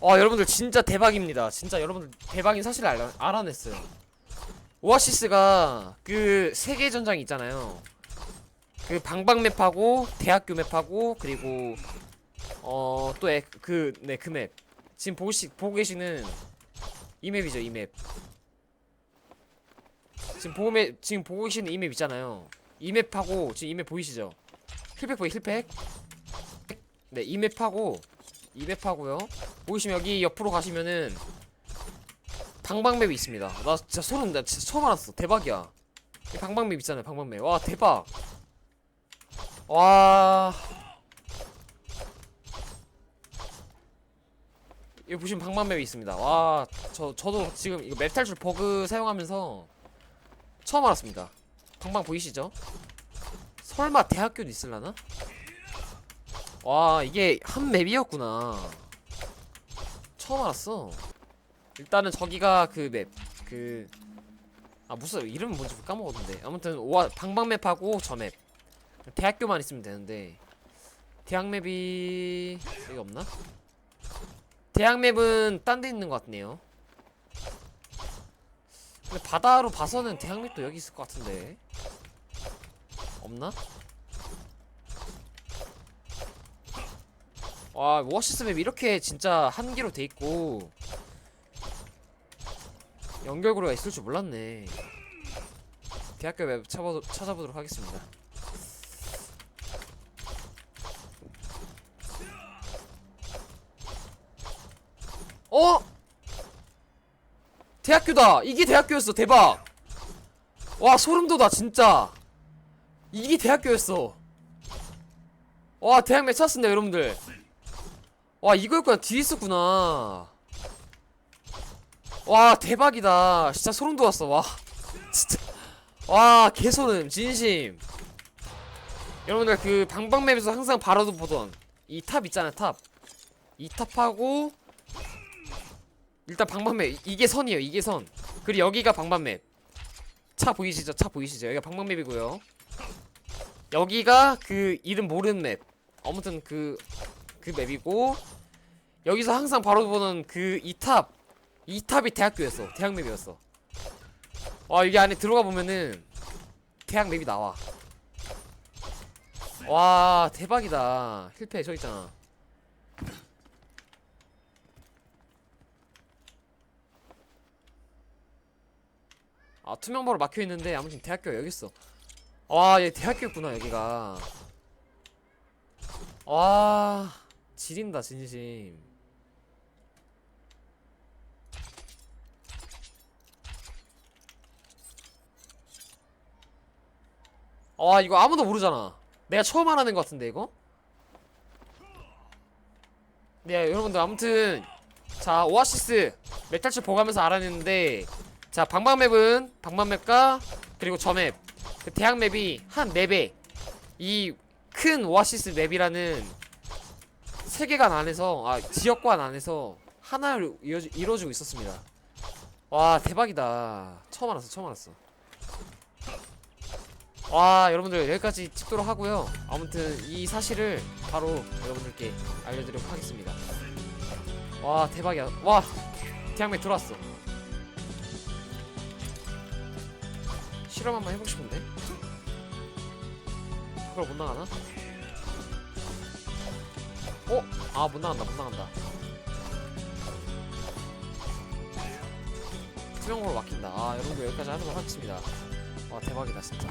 와 여러분들 진짜 대박입니다. 진짜 여러분들 대박인 사실을 알아, 알아냈어요. 오아시스가 그 세계 전장 있잖아요. 그 방방 맵하고 대학교 맵하고 그리고 어 또 그 네 그 맵. 지금 보고 시, 보고 계시는 이 맵이죠 이 맵. 지금 보고 맵 지금 보고 계시는 이 맵 있잖아요. 이 맵하고 지금 이 맵 보이시죠? 힐팩 보이 힐팩? 네, 이 맵하고 이 맵하고요. 보이시면 여기 옆으로 가시면은 방방맵이 있습니다. 나 진짜 소름 나 진짜 처음 알았어. 대박이야. 이 방방맵 있잖아요. 방방맵. 와 대박. 와. 여기 보시면 방방맵이 있습니다. 와, 저 저도 지금 이거 맵 탈출 버그 사용하면서 처음 알았습니다. 방방 보이시죠? 설마 대학교도 있을라나? 와 이게 한 맵이었구나. 처음 알았어. 일단은 저기가 그 맵 그 아 무슨 이름 뭔지 까먹었는데. 아무튼 오아 방방맵하고 저 맵. 대학교만 있으면 되는데. 대학맵이 여기 없나? 대학맵은 딴 데 있는 것 같네요. 근데 바다로 봐서는 대학맵도 여기 있을 것 같은데. 없나? 와 워시스 맵 이렇게 진짜 한 개로 돼 있고 연결고리가 있을 줄 몰랐네. 대학교 맵 찾아보, 찾아보도록 하겠습니다. 어? 대학교다. 이게 대학교였어. 대박. 와 소름 돋아 진짜. 이게 대학교였어. 와 대학 맵 찾았습니다 여러분들. 와 이거였구나 뒤에 있었구나. 와 대박이다. 진짜 소름 돋았어. 와 진짜. 와 개소름 진심. 여러분들 그 방방맵에서 항상 바라도 보던 이 탑 있잖아요 탑이 탑하고 일단 방방맵 이게 선이에요 이게 선. 그리고 여기가 방방맵. 차 보이시죠? 차 보이시죠? 여기가 방방맵이고요. 여기가 그 이름 모르는 맵. 아무튼 그 그 맵이고 여기서 항상 바로 보는 그 이탑 이 탑이 대학교였어. 대학 맵이었어. 와 여기 안에 들어가 보면은 대학 맵이 나와. 와 대박이다. 힐패 저 있잖아. 아 투명보로 막혀 있는데 아무튼 대학교가 여기 있어. 와얘 대학교였구나 여기가. 와 지린다 진심. 와 이거 아무도 모르잖아. 내가 처음 알아낸 것 같은데 이거? 네 여러분들 아무튼 자 오아시스 메탈츠 보가면서 알아냈는데 자 방방맵은 방방맵과 그리고 저맵. 그 대학맵이 한 4배 이 큰 오아시스 맵이라는 세계관 안에서 아 지역관 안에서 하나를 이루어지고 있었습니다. 와 대박이다. 처음 알았어 처음 알았어. 와 여러분들 여기까지 찍도록 하고요. 아무튼 이 사실을 바로 여러분들께 알려드리도록 하겠습니다. 와 대박이야. 와 대학맥 들어왔어. 실험 한번 해보고 싶은데. 그걸 못 나가나? 어? 아, 못 나간다, 못 나간다. 투명으로 막힌다. 아, 여러분들 여기까지 하도록 하겠습니다. 와, 대박이다, 진짜.